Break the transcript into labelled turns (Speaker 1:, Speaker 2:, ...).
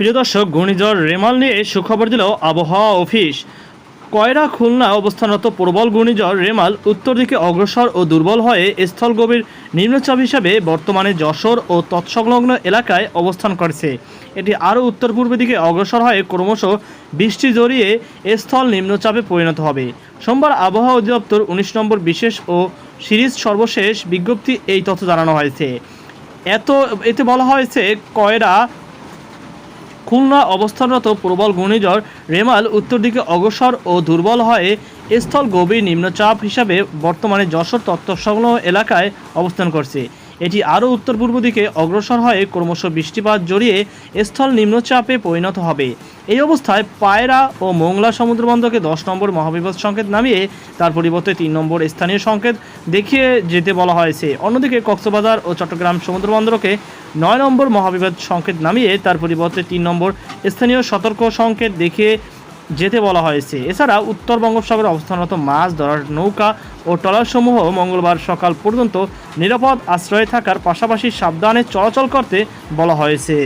Speaker 1: প্রিয় দর্শক, ঘূর্ণিঝড় রেমাল নিয়ে সুখবর দিল আবহাওয়া অফিস। কয়রা খুলনা অবস্থানরত প্রবল ঘূর্ণিঝড় রেমাল উত্তর দিকে অগ্রসর ও দুর্বল হয়ে স্থল গভীর নিম্নচাপ হিসাবে বর্তমানে যশোর ও তৎসংলগ্ন এলাকায় অবস্থান করছে। এটি আরও উত্তর পূর্ব দিকে অগ্রসর হয়ে ক্রমশ বৃষ্টি জড়িয়ে স্থল নিম্নচাপে পরিণত হবে। সোমবার আবহাওয়া অধিদপ্তর উনিশ নম্বর বিশেষ ও সিরিজ সর্বশেষ বিজ্ঞপ্তি এই তথ্য জানানো হয়েছে। এত, এতে বলা হয়েছে কয়রা খুলনা অবস্থানরত প্রবল ঘূর্ণিঝড় রেমাল উত্তর দিকে অগ্রসর ও দুর্বল হয়ে স্থল গভীর নিম্নচাপ হিসাবে বর্তমানে যশোর তত্ত্বসংলগ্ন এলাকায় অবস্থান করছে। এটি আরও উত্তর পূর্ব দিকে অগ্রসর হয়ে ক্রমশ বৃষ্টিপাত জড়িয়ে স্থল নিম্নচাপে পরিণত হবে। এই অবস্থায় পায়রা ও মোংলা সমুদ্রবন্দরকে দশ নম্বর মহাবিপদ সংকেত নামিয়ে তার পরিবর্তে তিন নম্বর স্থানীয় সংকেত দেখিয়ে যেতে বলা হয়েছে অন্যদিকে কক্সবাজার ও চট্টগ্রাম সমুদ্রবন্দরকে নয় নম্বর মহাবিপদ সংকেত নামিয়ে তার পরিবর্তে তিন নম্বর স্থানীয় সতর্ক সংকেত দেখিয়ে যেতে বলা হয়েছে এছাড়া উত্তর বঙ্গোপসাগরে অবস্থানরত মাছ ধরার নৌকা ও ট্রলারসমূহ মঙ্গলবার সকাল পর্যন্ত নিরাপদ আশ্রয়ে থাকার পাশাপাশি সাবধানে চলাচল করতে বলা হয়েছে